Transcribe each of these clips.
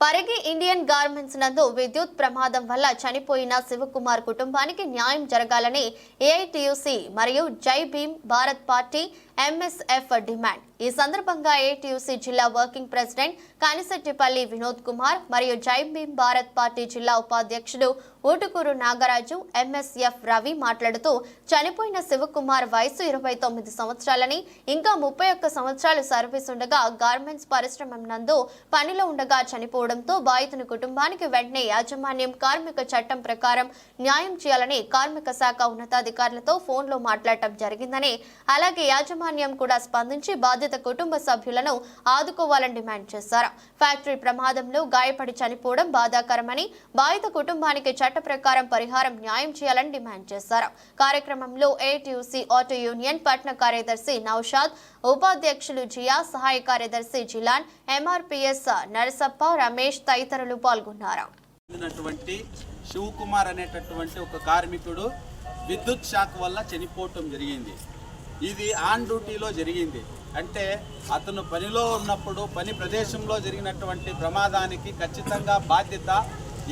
Parigi Indian garments నందు విద్యుత్ ప్రమాదం వల్ల చనిపోయిన శివకుమార్ కుటుంబానికి న్యాయం జరగాలని ఏఐటియుసి మరియు Jai Bhim Bharat party MSF demand ఈ సందర్భంగా ఏటీయూసీ జిల్లా వర్కింగ్ ప్రెసిడెంట్ కానిశెట్టిపల్లి వినోద్ కుమార్ మరియు జై భీమ్ భారత్ పార్టీ జిల్లా ఉపాధ్యక్షుడు ఊటుకూరు నాగరాజు ఎంఎస్ఎఫ్ రవి మాట్లాడుతూ చనిపోయిన శివకుమార్ వయసు ఇరవై తొమ్మిది సంవత్సరాలని ఇంకా ముప్పై ఒక్క సంవత్సరాలు సర్వీస్ ఉండగా గార్మెంట్స్ పరిశ్రమ నందు పనిలో ఉండగా చనిపోవడంతో బాధితుని కుటుంబానికి వెంటనే యాజమాన్యం కార్మిక చట్టం ప్రకారం న్యాయం చేయాలని కార్మిక శాఖ ఉన్నతాధికారులతో ఫోన్లో మాట్లాడటం జరిగిందని అలాగే యాజమాన్యం కూడా స్పందించి బాధిత కుటుంబ సభ్యులను ఆదుకోవాలని డిమాండ్ చేశారు. ఫ్యాక్టరీ ప్రమాదంలో గాయపడి చనిపోవడం బాధాకరమని బాధిత కుటుంబానికి చట్ట ప్రకారం పరిహారం న్యాయం చేయాలని డిమాండ్ చేశారు. కార్యక్రమంలో ఏటీయూసీ ఆటో యూనియన్ పట్న కార్యదర్శి నౌషాద్ ఉపాధ్యక్షులు జియా సహాయ కార్యదర్శి జిలాన్ ఎంఆర్పిఎస్ నరసప్ప రమేష్ తదితరులు పాల్గొన్నారు. శివకుమార్ అనేటటువంటి ఒక కార్మికుడు విద్యుత్ షాక్ వల్ల చనిపోవటం జరిగింది. ఇది ఆన్ డ్యూటీలో జరిగింది. అంటే అతను పనిలో ఉన్నప్పుడు పని ప్రదేశంలో జరిగినటువంటి ప్రమాదానికి ఖచ్చితంగా బాధ్యత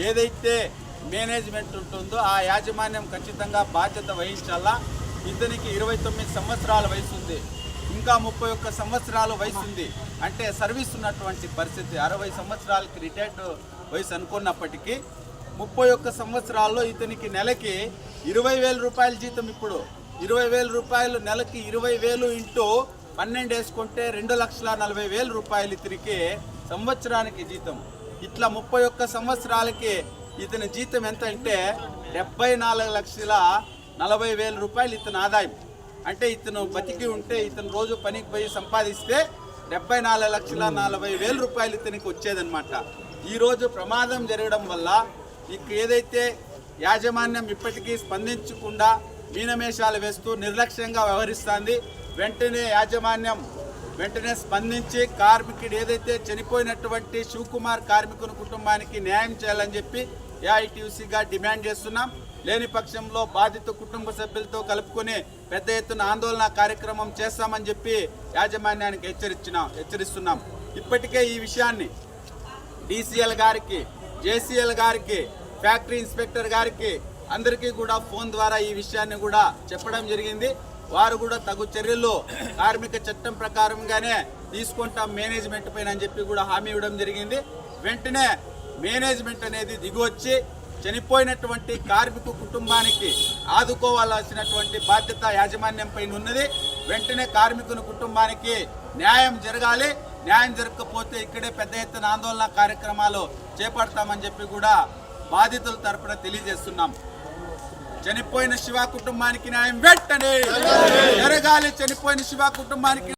ఏదైతే మేనేజ్మెంట్ ఉంటుందో ఆ యాజమాన్యం ఖచ్చితంగా బాధ్యత వహించాలా? ఇతనికి ఇరవై తొమ్మిది సంవత్సరాల వయసు ఉంది ఇంకా ముప్పై ఒక్క సంవత్సరాల వయసు ఉంది అంటే సర్వీస్ ఉన్నటువంటి పరిస్థితి. అరవై సంవత్సరాలకి రిటైర్డ్ వయసు అనుకున్నప్పటికీ ముప్పై ఒక్క సంవత్సరాల్లో ఇతనికి నెలకి ఇరవై వేల రూపాయల జీతం ఇప్పుడు. ఇరవై వేల రూపాయలు నెలకి ఇరవై వేలు ఇంటూ పన్నెండు వేసుకుంటే రెండు లక్షల నలభై వేల రూపాయలు ఇతనికి సంవత్సరానికి జీతం. ఇట్లా ముప్పై ఒక్క సంవత్సరాలకి ఇతని జీతం ఎంత అంటే డెబ్బై నాలుగు లక్షల నలభై వేల రూపాయలు ఇతని ఆదాయం. అంటే ఇతను బతికి ఉంటే ఇతను రోజు పనికి పోయి సంపాదిస్తే డెబ్బై నాలుగు లక్షల నలభై వేల రూపాయలు ఇతనికి వచ్చేదనమాట ఈరోజు ప్రమాదం జరగడం వల్ల ఇక ఏదైతే యాజమాన్యం ఇప్పటికీ స్పందించకుండా మీనమేషాలు వేస్తూ నిర్లక్ష్యంగా వ్యవహరిస్తుంది. వెంటనే యాజమాన్యం వెంటనే స్పందించి కార్మికుడు ఏదైతే చనిపోయినటువంటి శివకుమార్ కార్మికుని కుటుంబానికి న్యాయం చేయాలని చెప్పి ఏఐటీయూసీగా డిమాండ్ చేస్తున్నాం. లేని పక్షంలో బాధిత కుటుంబ సభ్యులతో కలుపుకొని పెద్ద ఎత్తున ఆందోళన కార్యక్రమం చేస్తామని చెప్పి యాజమాన్యానికి హెచ్చరించినాం హెచ్చరిస్తున్నాం. ఇప్పటికే ఈ విషయాన్ని డీసీఎల్ గారికి జేసీఎల్ గారికి ఫ్యాక్టరీ ఇన్స్పెక్టర్ గారికి అందరికీ కూడా ఫోన్ ద్వారా ఈ విషయాన్ని కూడా చెప్పడం జరిగింది. వారు కూడా తగు చర్యలు కార్మిక చట్టం ప్రకారంగానే తీసుకుంటాం మేనేజ్మెంట్ పైన అని చెప్పి కూడా హామీ ఇవ్వడం జరిగింది. వెంటనే మేనేజ్మెంట్ అనేది దిగువచ్చి చనిపోయినటువంటి కార్మిక కుటుంబానికి ఆదుకోవాల్సినటువంటి బాధ్యత యాజమాన్యం పైన ఉన్నది. వెంటనే కార్మికుని కుటుంబానికి న్యాయం జరగాలి. న్యాయం జరగకపోతే ఇక్కడే పెద్ద ఎత్తున ఆందోళన కార్యక్రమాలు చేపడతామని చెప్పి కూడా బాధితుల తరపున తెలియజేస్తున్నాం. చనిపోయిన శివ కుటుంబానికి న్యాయం వెంటనే. జరగాలి చనిపోయిన శివ కుటుంబానికి